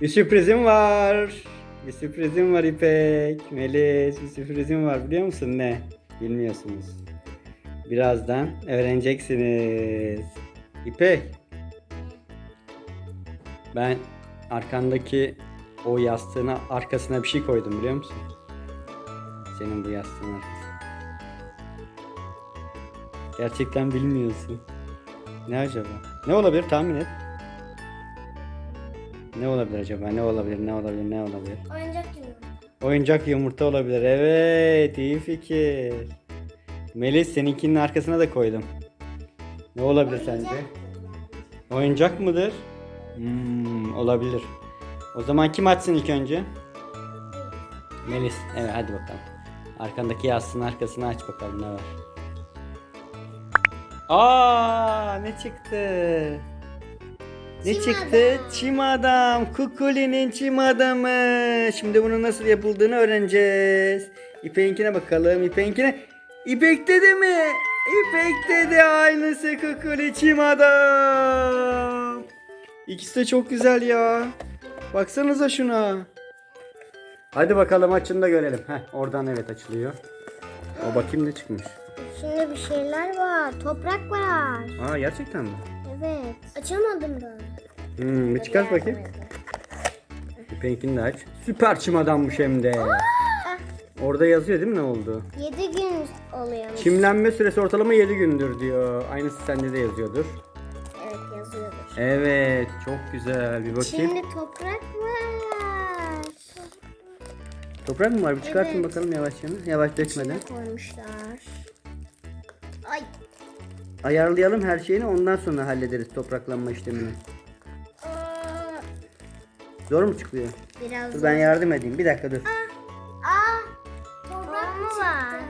Bir sürprizim var. Bir sürprizim var İpek. Melis bir sürprizim var biliyor musun ne? Bilmiyorsunuz. Birazdan öğreneceksiniz. İpek. Ben arkandaki o yastığına arkasına bir şey koydum biliyor musun? Senin bu yastığın arkasına. Gerçekten bilmiyorsun. Ne acaba? Ne olabilir tahmin et. Ne olabilir acaba? Ne olabilir? Ne olabilir? Ne olabilir? Oyuncak gibi. Oyuncak yumurta olabilir. Evet, iyi fikir. Melis seninkinin arkasına da koydum. Ne olabilir sence? Oyuncak mıdır? Hmm, olabilir. O zaman kim açsın ilk önce? Melis. Evet hadi bakalım. Arkandaki yastığın arkasını aç bakalım ne var. Aa ne çıktı? Ne Çim çıktı? adam. Çim adam. Kukuli'nin çim adamı. Şimdi bunu nasıl yapıldığını öğreneceğiz. İpek'inkine bakalım. İpek'inkine. İpek dedi mi? İpek dedi aynısı Kukuli çim adam. İkisi de çok güzel ya. Baksanıza şuna. Hadi bakalım açın da görelim. Heh, oradan evet açılıyor. O bakayım ne çıkmış. İçinde bir şeyler var. Toprak var. Aa gerçekten mi? Evet. Açamadım da. Hmm, bir çıkart bakayım. İpek'inkini de aç. Süper çim adammış hem de. Orada yazıyor değil mi ne oldu? 7 gün oluyormuş. Çimlenme süresi ortalama 7 gündür diyor. Aynısı sende de yazıyordur. Evet yazıyordur. Evet çok güzel bir bakayım. Şimdi toprak var. Toprak mı var? Bir çıkartın Evet. bakalım yavaş yavaş. Yavaş dökmeden. İçine koymuşlar. Ay. Ayarlayalım her şeyini ondan sonra hallederiz topraklanma işlemini. Aa, Zor mu çıkıyor? Biraz Dur ben yardım edeyim. Bir dakika dur. Aa, toprak mı var?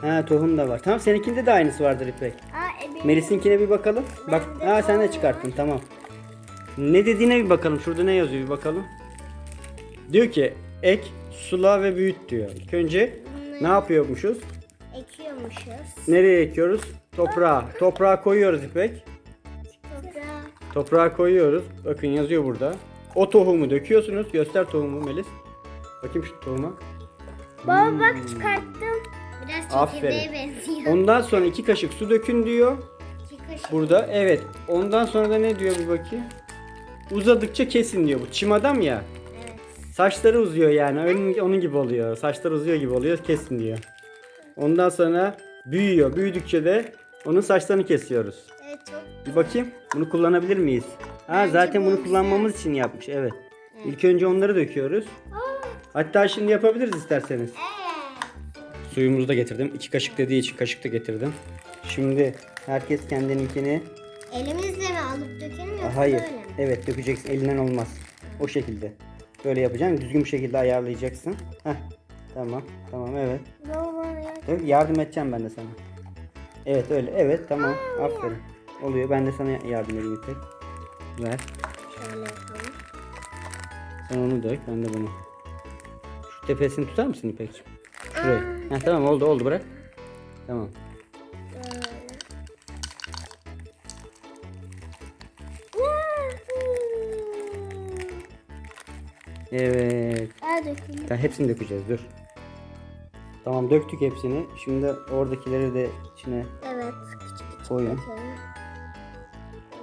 Ha tohum da var. Tamam seninkinde de aynısı vardır İpek. Aa, ebe. Melis'inkine bir bakalım. Bak, Bende ha sen de çıkarttın tamam. Ne dediğine bir bakalım. Şurada ne yazıyor bir bakalım. Diyor ki ek, sula ve büyüt diyor. İlk önce ne yapıyormuşuz? Ekiyormuşuz. Nereye ekiyoruz? Toprağa. Toprağa koyuyoruz İpek. Toprağa. Toprağa koyuyoruz. Bakın yazıyor burada. O tohumu döküyorsunuz. Göster tohumu Melis. Bakayım şu tohuma. Baba bak çıkarttım. Biraz Aferin. çekirdeğe benziyor. Ondan sonra iki kaşık su dökün diyor. İki kaşık. Burada evet. Ondan sonra da ne diyor bir bakayım. Uzadıkça kesin diyor bu. Çim adam ya. Evet. Saçları uzuyor yani. Onun, onun gibi oluyor. Saçları uzuyor gibi oluyor. Kesin diyor. Ondan sonra büyüyor. Büyüdükçe de onun saçlarını kesiyoruz. Evet çok. Bir bakayım. Bunu kullanabilir miyiz? Ha Bence zaten bu bunu kullanmamız için yapmış. Evet. İlk önce onları döküyoruz. Hatta şimdi yapabiliriz isterseniz. Suyumuzu da getirdim. İki kaşık dediği için kaşık da getirdim. Şimdi herkes kendininkini Elimizle mi alıp dökelim yoksa Hayır. böyle mi? Evet dökeceksin. Elinden olmaz. O şekilde. Böyle yapacaksın. Düzgün bir şekilde ayarlayacaksın. Heh. Tamam. Tamam evet. Baba Dök, Yardım edeceğim ben de sana. Evet öyle. Evet tamam. Aferin. Oluyor. Ben de sana yardım edeyim İpek. Ver. Şöyle yapalım. Sen onu dök. Ben de bunu. Şu tepesini tutar mısın İpekciğim? Şurayı. Heh, tamam oldu oldu bırak. Tamam. Evet. Daha hepsini dökeceğiz dur. Tamam döktük hepsini. Şimdi oradakileri de içine Evet. Küçük küçük koyun. dökelim.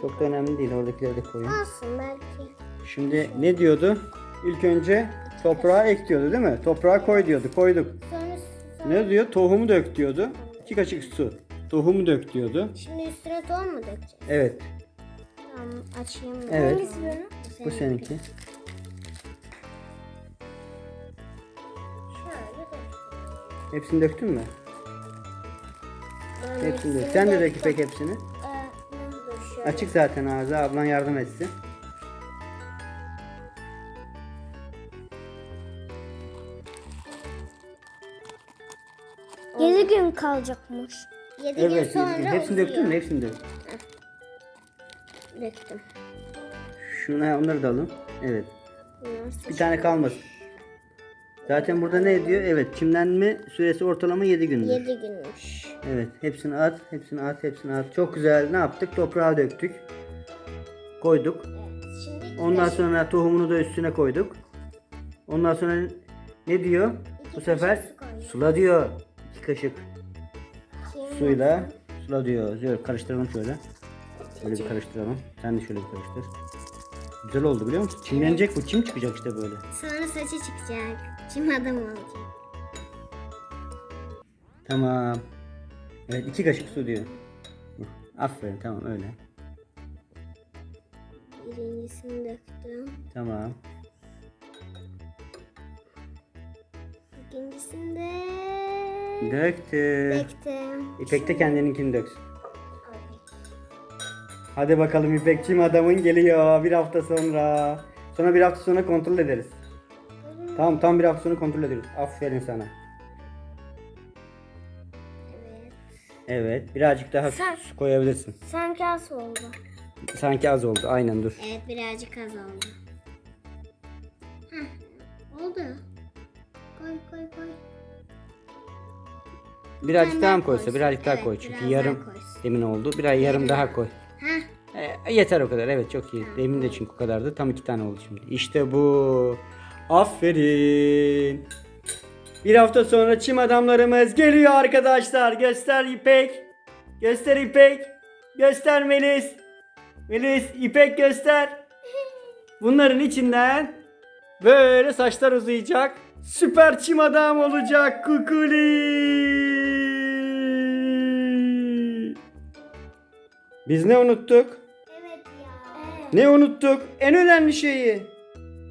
Çok da önemli değil oradakileri de koyun. Olsun belki. Şimdi ne diyordu? İlk önce toprağa ek diyordu değil mi? Toprağa koy diyordu. Koyduk. Sonra, sonra Ne diyor? Tohumu dök diyordu. İki kaşık su. Tohumu dök diyordu. şimdi üstüne tohum mu dökeceğiz? Evet. Tamam açayım. Evet. Hangisi benim? Bu seninki. Hepsini döktün mü? Böyle Hepsini dök. Sen de dök. İpek hepsini. Ee. Açık zaten ağzı. Ablan yardım etsin. Yedi gün kalacakmış. Yedi Evet. gün sonra Hepsini döktün mü? Hepsini dök. Döktüm. Şuna onları da alın. Evet. Bunlar Bir tane kalmasın. Zaten burada ne diyor? Evet, çimlenme süresi ortalama 7 gündür. Yedi günmüş. Evet, hepsini at, hepsini at, hepsini at. Çok güzel. Ne yaptık? Toprağa döktük. Koyduk. Evet. Şimdi Ondan sonra tohumunu da üstüne koyduk. Ondan sonra ne diyor? İki Bu sefer sula diyor. İki kaşık Şimdi suyla sula diyor. Şöyle karıştıralım şöyle. Böyle bir karıştıralım. Sen de şöyle bir karıştır. Güzel oldu biliyor musun? Çimlenecek bu. Çim çıkacak işte böyle. Sonra saçı çıkacak. Çim adam olacak. Tamam. Evet iki kaşık su diyor. Aferin tamam öyle. Birincisini döktüm. Tamam. İkincisini de Döktü. döktüm. İpek de kendininkini döksün. Hadi bakalım İpekçim adamın geliyor bir hafta sonra. Sonra bir hafta sonra kontrol ederiz. Tamam tam bir hafta sonra kontrol ederiz. Aferin sana. Evet. Evet birazcık daha Sen- su koyabilirsin. Sanki az oldu. Sanki az oldu aynen dur. Evet birazcık az oldu. Heh, oldu. Koy koy koy. Birazcık tane daha daha mı koysa koysun. birazcık daha Evet, koy. Çünkü biraz yarım koysun. demin oldu. Biraz yarım daha koy. E, yeter o kadar. Evet çok iyi. Demin de çünkü o kadardı. Tam iki tane oldu şimdi. İşte bu. Aferin. Bir hafta sonra çim adamlarımız geliyor arkadaşlar. Göster İpek. Göster İpek. Göster Melis. Melis İpek göster. Bunların içinden böyle saçlar uzayacak. Süper çim adam olacak Kukuli. Biz ne unuttuk? Ne unuttuk? En önemli şeyi.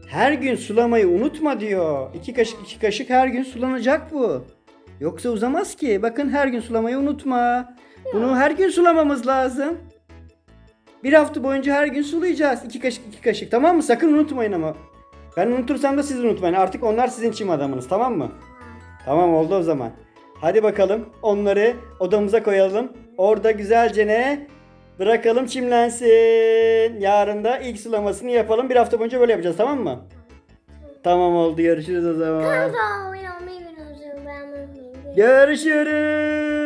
Her gün sulamayı unutma diyor. İki kaşık iki kaşık her gün sulanacak bu. Yoksa uzamaz ki. Bakın her gün sulamayı unutma. Bunu her gün sulamamız lazım. Bir hafta boyunca her gün sulayacağız. İki kaşık iki kaşık tamam mı? Sakın unutmayın ama. Ben unutursam da siz unutmayın. Artık onlar sizin çim adamınız tamam mı? Tamam oldu o zaman. Hadi bakalım onları odamıza koyalım. Orada güzelce ne? Bırakalım çimlensin. Yarın da ilk sulamasını yapalım. Bir hafta boyunca böyle yapacağız tamam mı? Tamam oldu görüşürüz o zaman. Görüşürüz.